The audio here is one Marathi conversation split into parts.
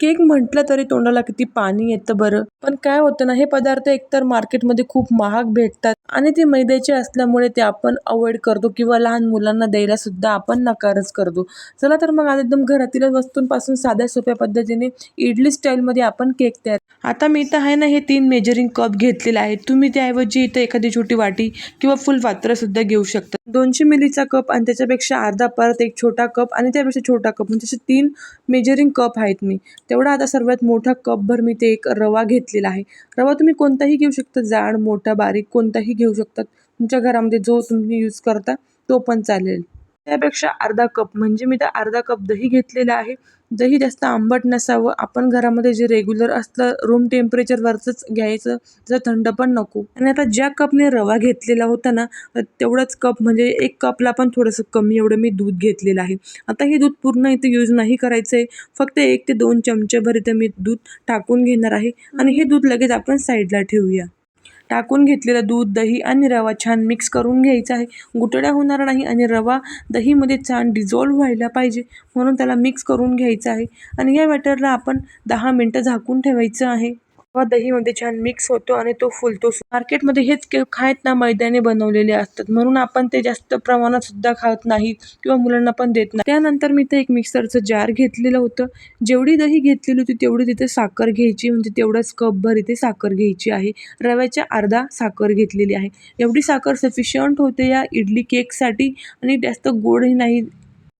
केक म्हटलं तरी तोंडाला किती पाणी येतं बरं. पण काय होतं ना हे पदार्थ एकतर मार्केटमध्ये खूप महाग भेटतात आणि ते मैद्याचे असल्यामुळे ते आपण अवॉइड करतो किंवा लहान मुलांना द्यायला सुद्धा आपण नकारच करतो. चला तर मग आज एकदम घरातील वस्तूंपासून साध्या सोप्या पद्धतीने इडली स्टाईलमध्ये आपण केक तयार आता मी इथं आहे ना हे तीन मेजरिंग कप घेतलेले आहेत. तुम्ही त्याऐवजी इथं एखादी छोटी वाटी किंवा फुल पात्र सुद्धा घेऊ शकता. दोनशे मिलीचा कप आणि त्याच्यापेक्षा अर्धा परत एक छोटा कप आणि त्यापेक्षा छोटा कप म्हणजे असे तीन मेजरिंग कप आहेत मी. तेवढा आता सर्वात मोठा कपभर मी ते एक रवा घेतलेला आहे. रवा तुम्ही कोणताही घेऊ शकता जाड मोठा बारीक कोणताही घेऊ शकतात तुमच्या घरामध्ये जो तुम्ही यूज करता तो पण चालेल. त्यापेक्षा अर्धा कप म्हणजे मी तर अर्धा कप दही घेतलेला आहे. दही जास्त आंबट नसावं. आपण घरामध्ये जे रेग्युलर असलं रूम टेम्परेचरवरचंच घ्यायचं जर थंड पण नको. आणि आता ज्या कपने रवा घेतलेला होता ना तेवढाच कप म्हणजे एक कपला पण थोडंसं कमी एवढं मी दूध घेतलेलं आहे. आता हे दूध पूर्ण इथे यूज नाही करायचं आहे फक्त एक ते दोन चमचेभर इथं मी दूध टाकून घेणार आहे. आणि हे दूध लगेच आपण साईडला ठेवूया. टाकून घेतलेलं दूध दही आणि रवा छान मिक्स करून घ्यायचा आहे. गुटळ्या होणार नाही आणि रवा दहीमध्ये छान डिझॉल्व्ह व्हायला पाहिजे म्हणून त्याला मिक्स करून घ्यायचं आहे. आणि या बॅटरला आपण दहा मिनटं झाकून ठेवायचं आहे. रवा दहीमध्ये छान मिक्स होतो आणि तो फुलतो. मार्केटमध्ये हेच केक आहेत ना मैद्याने बनवलेले असतात. म्हणून आपण ते जास्त प्रमाणात सुद्धा खात नाही किंवा मुलांना पण देत नाही. त्यानंतर मी ते एक मिक्सरचं जार घेतलेलं होतं. जेवढी दही घेतलेली होती तेवढी तिथे साखर घ्यायची. म्हणजे तेवढाच कपभर इथे साखर घ्यायची आहे. रव्याच्या अर्धा साखर घेतलेली आहे. एवढी साखर सफिशियंट होते या इडली केकसाठी आणि जास्त गोडही नाही.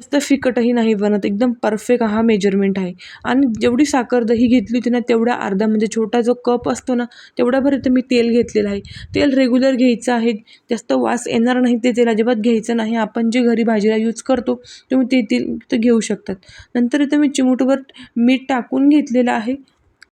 जास्त फिकटही नाही बनत एकदम परफेक्ट हा मेजरमेंट आहे. आणि जेवढी साखर दही घेतली होती ना तेवढा अर्धा म्हणजे छोटा जो कप असतो ना तेवढ्याभर इथं मी तेल घेतलेलं आहे. तेल रेग्युलर घ्यायचं आहे जास्त वास येणार नाही ते तेल अजिबात घ्यायचं नाही. आपण जे घरी भाजीला यूज करतो तुम्ही ते तेल घेऊ शकतात. नंतर इथं मी चिमूटभर मीठ टाकून घेतलेलं आहे.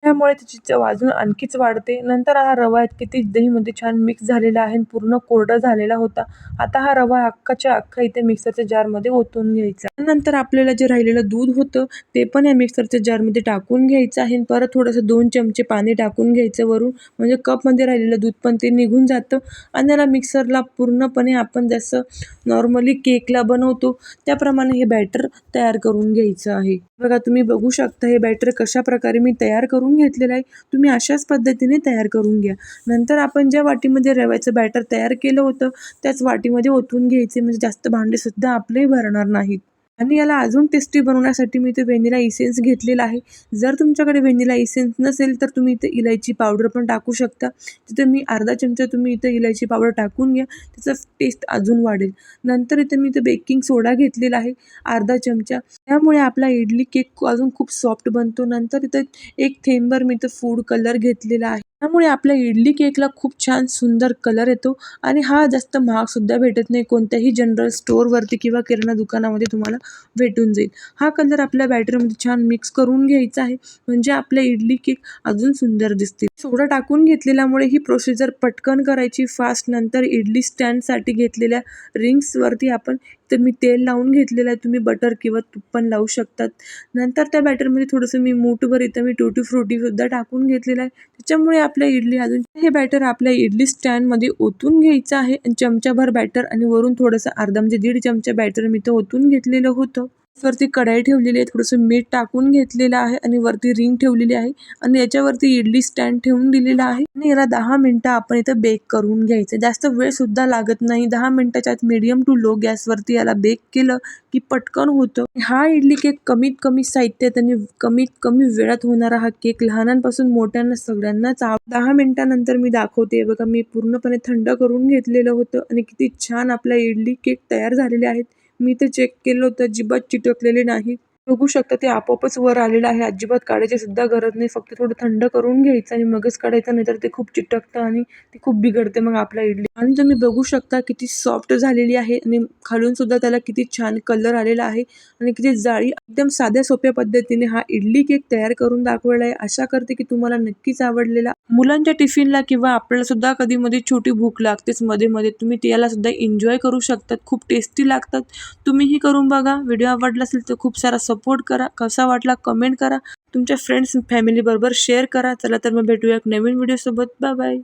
त्यामुळे त्याची चव अजून आणखीच वाढते. नंतर हा रवा आहे किती दहीमध्ये छान मिक्स झालेला आहे आणि पूर्ण कोरडा झालेला होता. आता हा रवा अख्खाच्या अख्खा इथे मिक्सरच्या जारमध्ये ओतून घ्यायचा. नंतर आपल्याला जे राहिलेलं दूध होतं ते पण या मिक्सरच्या जारमध्ये टाकून घ्यायचं आहे आणि परत थोडंसं दोन चमचे पाणी टाकून घ्यायचं वरून. म्हणजे कपमध्ये राहिलेलं दूध पण ते निघून जातं आणि त्याला मिक्सरला पूर्णपणे आपण जसं नॉर्मली केकला बनवतो त्याप्रमाणे हे बॅटर तयार करून घ्यायचं आहे. बघा तुम्ही बघू शकता हे बॅटर कशा प्रकारे मी तयार करून घेतलेलं आहे. तुम्ही अशाच पद्धतीने तयार करून घ्या. नंतर आपण ज्या वाटीमध्ये रव्याचं बॅटर तयार केलं होतं त्याच वाटीमध्ये ओतून घ्यायचे. म्हणजे जास्त भांडेसुद्धा आपले भरणार नाहीत. आणि याला अजून टेस्टी बनवण्यासाठी मी इथे व्हॅनिला इसेन्स घेतलेला आहे. जर तुमच्याकडे व्हॅनिला इसेन्स नसेल तर तुम्ही इथे इलायची पावडर पण टाकू शकता. तिथे मी अर्धा चमचा तुम्ही इथं इलायची पावडर टाकून घ्या. त्याचा टेस्ट अजून वाढेल. नंतर इथे मी इथं बेकिंग सोडा घेतलेला आहे अर्धा चमचा. त्यामुळे आपला इडली केक अजून खूप सॉफ्ट बनतो. नंतर इथं एक थेंबर मी इथं फूड कलर घेतलेला आहे. त्यामुळे आपल्या इडली केकला खूप छान सुंदर कलर येतो आणि हा जास्त महागसुद्धा भेटत नाही. कोणत्याही जनरल स्टोअरवरती किंवा किराणा दुकानामध्ये तुम्हाला भेटून जाईल. हा कलर आपल्या बॅटरमध्ये छान मिक्स करून घ्यायचा आहे. म्हणजे आपल्या इडली केक अजून सुंदर दिसतील. सोडा टाकून घेतलेल्यामुळे ही प्रोसिजर पटकन करायची. फास्ट नंतर इडली स्टँडसाठी घेतलेल्या रिंग्सवरती आपण तर मी तेल लावून घेतलेलं आहे. तुम्ही बटर किंवा तूप पण लावू शकतात. नंतर त्या बॅटरमध्ये थोडंसं मी मूठभर इथं मी टुटी फ्रुटीसुद्धा टाकून घेतलेलं आहे. त्याच्यामुळे आपल्या इडली अजून हे बॅटर आपल्या इडली स्टँडमध्ये ओतून घ्यायचं आहे. आणि चमचाभर बॅटर आणि वरून थोडंसं अर्धा म्हणजे दीड चमचा बॅटर मी तर ओतून घेतलेलं होतं. वरती कढाई ठेवलेली आहे थोडस मीठ टाकून घेतलेलं आहे आणि वरती रिंग ठेवलेली आहे आणि याच्यावरती इडली स्टँड ठेवून दिलेला आहे. आणि याला दहा मिनटं आपण इथं बेक करून घ्यायचं जास्त वेळ सुद्धा लागत नाही. दहा मिनिटाच्या आत मिडियम टू लो गॅसवरती याला बेक केलं की पटकन होतं. हा इडली केक कमीत कमी साहित्यात आणि कमीत कमी वेळात होणारा हा केक लहानांपासून मोठ्यांना सगळ्यांनाच आव दहा मिनिटानंतर मी दाखवते. बघा मी पूर्णपणे थंड करून घेतलेलं होतं आणि किती छान आपल्या इडली केक तयार झालेले आहेत. मी ते चेक केलं होतं. अजिबात चिटकलेले नाही. बघू शकता ते आपोआपच वर आलेलं आहे. अजिबात काढायची सुद्धा गरज नाही. फक्त थोडं थंड करून घ्यायचं आणि मगच काढायचं नाहीतर ते खूप चिटकतं आणि ते खूप बिघडते मग आपला इडली. आणि तुम्ही बघू शकता किती सॉफ्ट झालेली आहे आणि खालून सुद्धा त्याला किती छान कलर आलेला आहे आणि किती जाळी एकदम साध्या सोप्या पद्धतीने हा इडली केक तयार करून दाखवलेला आहे. आशा करते की तुम्हाला नक्कीच आवडलेला. मुलांच्या टिफिनला किंवा आपल्याला सुद्धा कधी मध्ये छोटी भूक लागतेच मध्ये मध्ये तुम्ही त्याला सुद्धा एन्जॉय करू शकतात. खूप टेस्टी लागतात. तुम्हीही करून बघा. व्हिडिओ आवडला असेल तर खूप सारा सपोर्ट करा. कसा वाटला कमेंट करा. तुमच्या फ्रेंड्स फॅमिलीबरोबर शेअर करा. चला तर मग भेटूया एक नवीन व्हिडिओसोबत बाय बाय